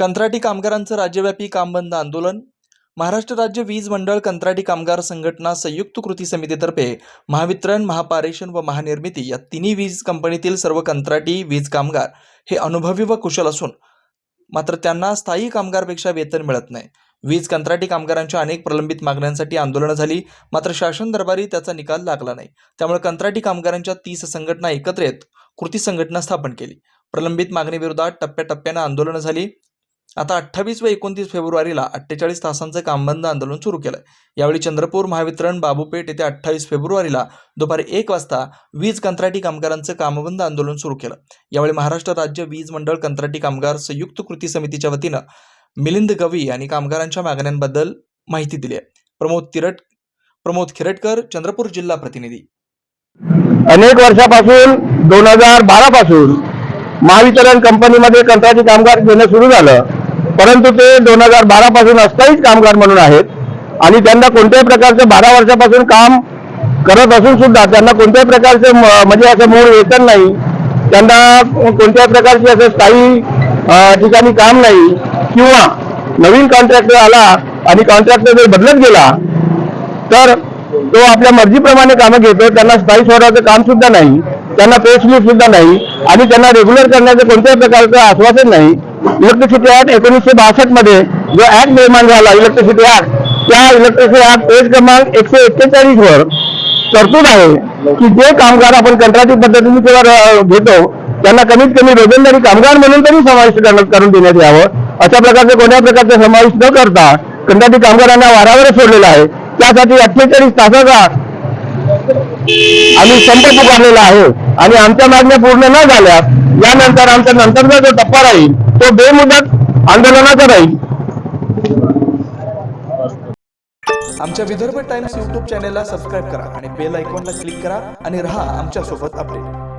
कंत्राटी कामगारांचं राज्यव्यापी काम बंद आंदोलन. महाराष्ट्र राज्य वीज मंडळ कंत्राटी कामगार संघटना संयुक्त कृती समितीतर्फे महावितरण महापारेषण व महानिर्मिती या तिन्ही वीज कंपनीतील सर्व कंत्राटी वीज कामगार हे अनुभवी व कुशल असून मात्र त्यांना स्थायी कामगारपेक्षा वेतन मिळत नाही. वीज कंत्राटी कामगारांच्या अनेक प्रलंबित मागण्यांसाठी आंदोलनं झाली मात्र शासन दरबारी त्याचा निकाल लागला नाही. त्यामुळे कंत्राटी कामगारांच्या तीस संघटना एकत्र येत कृती संघटना स्थापन केली. प्रलंबित मागणीविरोधात टप्प्याटप्प्यानं आंदोलनं झाली. आता अठ्ठावीस व एकोणतीस फेब्रुवारीला अठ्ठेचाळीस तासांचं कामबंद आंदोलन सुरू केलं यावेळी चंद्रपूर महावितरण बाबूपेठ येथे अठ्ठावीस फेब्रुवारीला दुपारी एक वाजता वीज कंत्राटी कामगारांचं कामबंद आंदोलन सुरू केलं. यावेळी महाराष्ट्र राज्य वीज मंडळ कंत्राटी कामगार संयुक्त कृती समितीच्या वतीनं मिलिंद गवी यांनी कामगारांच्या मागण्यांबद्दल माहिती दिली आहे. प्रमोद तिरट प्रमोद खिरटकर चंद्रपूर जिल्हा प्रतिनिधी. अनेक वर्षापासून दोन हजार बारा पासून महावितरण कंपनीमध्ये कंत्राटी कामगार घेणं सुरू झालं. परंतु ते दोन हजार बारा पासून अस्थायीच कामगार म्हणून आहेत आणि त्यांना कोणत्याही प्रकारचं बारा वर्षापासून काम करत असून सुद्धा त्यांना कोणत्याही प्रकारचे म- म्हणजे असं मूळ वेतन नाही. त्यांना कोणत्याही प्रकारचे असं स्थायी ठिकाणी काम नाही. किंवा नवीन कॉन्ट्रॅक्टर आला आणि कॉन्ट्रॅक्टर जर बदलत गेला तर तो आपल्या मर्जीप्रमाणे कामं घेतो. त्यांना स्थायी स्वराचं काम सुद्धा नाही. त्यांना पे सुद्धा नाही. आणि त्यांना रेग्युलर करण्याचं कोणत्याही प्रकारचं आश्वासन नाही. इलेक्ट्रिसिटी ऍक्ट एकोणीसशे बासष्टमध्ये जो ऍक्ट निर्माण झाला इलेक्ट्रिसिटी ऍक्ट त्या इलेक्ट्रिसिटी ऍक्ट पेज क्रमांक एकशे एक्केचाळीस वर तरतूद आहे की जे कामगार आपण कंत्राटी पद्धतीने किंवा घेतो त्यांना कमीत कमी रोजंदारी कामगार म्हणून तरी समाविष्ट करण्यात- करून देण्यात यावं. अशा प्रकारचे कोणत्या प्रकारचा समावेश न करता कंत्राटी कामगारांना वारावर सोडलेला आहे. त्यासाठी अठ्ठेचाळीस तासाचा आम्ही संप पुकारलेला आहे. आणि आमच्या मागण्या पूर्ण न झाल्यास यानंतर आमच्या नंतरचा जो टप्पा राहील तो बेमुदत आंदोलनाचा राहील. आमच्या विदर्भ टाइम्स यूट्यूब चॅनेलला सबस्क्राईब करा आणि बेल आयकॉनला क्लिक करा आणि रहा आमच्यासोबत अपडेट.